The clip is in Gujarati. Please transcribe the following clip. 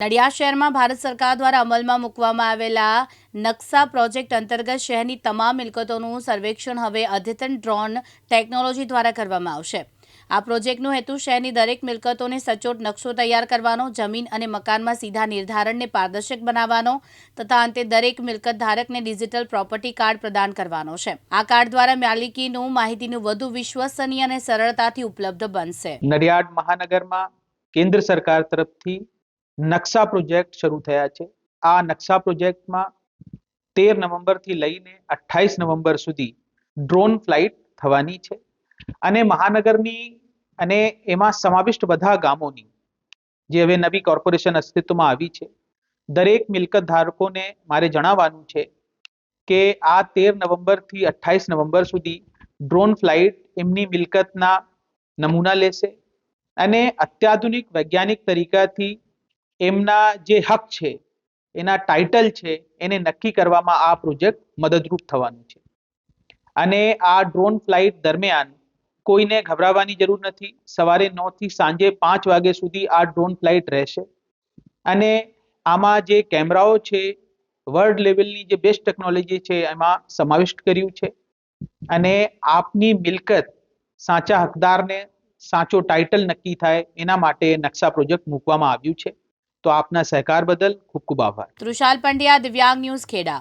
નડિયાદ શહેરમાં ભારત સરકાર દ્વારા અમલમાં મૂકવામાં આવેલા નકશા પ્રોજેક્ટ અંતર્ગત શહેરની તમામ મિલકતોનું સર્વેક્ષણ હવે અદ્યતન ડ્રોન ટેકનોલોજી દ્વારા કરવામાં આવશે. આ પ્રોજેક્ટનો હેતુ શહેરની દરેક મિલકતોને સચોટ નકશો તૈયાર કરવાનો, જમીન અને મકાનમાં સીધા નિર્ધારણને પારદર્શક બનાવવાનો તથા અંતે દરેક મિલકત ધારકને ડિજિટલ પ્રોપર્ટી કાર્ડ પ્રદાન કરવાનો છે. આ કાર્ડ દ્વારા માલિકીનું માહિતીનું વધુ વિશ્વસનીય અને સરળતાથી ઉપલબ્ધ બનશે. નડિયાદ મહાનગરમાં કેન્દ્ર સરકાર તરફથી નકશા પ્રોજેક્ટ શરૂ થયા છે. આ નકશા પ્રોજેક્ટમાં તેર નવેમ્બરથી લઈને અઠ્ઠાઈસ નવેમ્બર સુધી ડ્રોન ફ્લાઇટ થવાની છે અને મહાનગરની અને એમાં સમાવિષ્ટ બધા ગામોની જે હવે નવી કોર્પોરેશન અસ્તિત્વમાં આવી છે, દરેક મિલકત ધારકોને મારે જણાવવાનું છે કે આ તેર નવેમ્બરથી અઠ્ઠાઈસ નવેમ્બર સુધી ડ્રોન ફ્લાઇટ એમની મિલકતના નમૂના લેશે અને અત્યાધુનિક વૈજ્ઞાનિક તરીકાથી એમના જે હક છે, એના ટાઇટલ છે, એને નક્કી કરવામાં આ પ્રોજેક્ટ મદદરૂપ થવાનું છે. અને આ ડ્રોન ફ્લાઇટ દરમિયાન કોઈને ગભરાવાની જરૂર નથી. સવારે નવથી સાંજે પાંચ વાગ્યા સુધી આ ડ્રોન ફ્લાઇટ રહેશે. અને આમાં જે કેમેરાઓ છે વર્લ્ડ લેવલની જે બેસ્ટ ટેકનોલોજી છે, એમાં સમાવિષ્ટ કર્યું છે. અને આપની મિલકત સાચા હકદારને સાચો ટાઇટલ નક્કી થાય, એના માટે નકશા પ્રોજેક્ટ મૂકવામાં આવ્યું છે. તો આપના સહકાર બદલ ખૂબ ખૂબ આભાર. તૃષાલ પંડ્યા દિવ્યાંગ ન્યૂઝ ખેડા.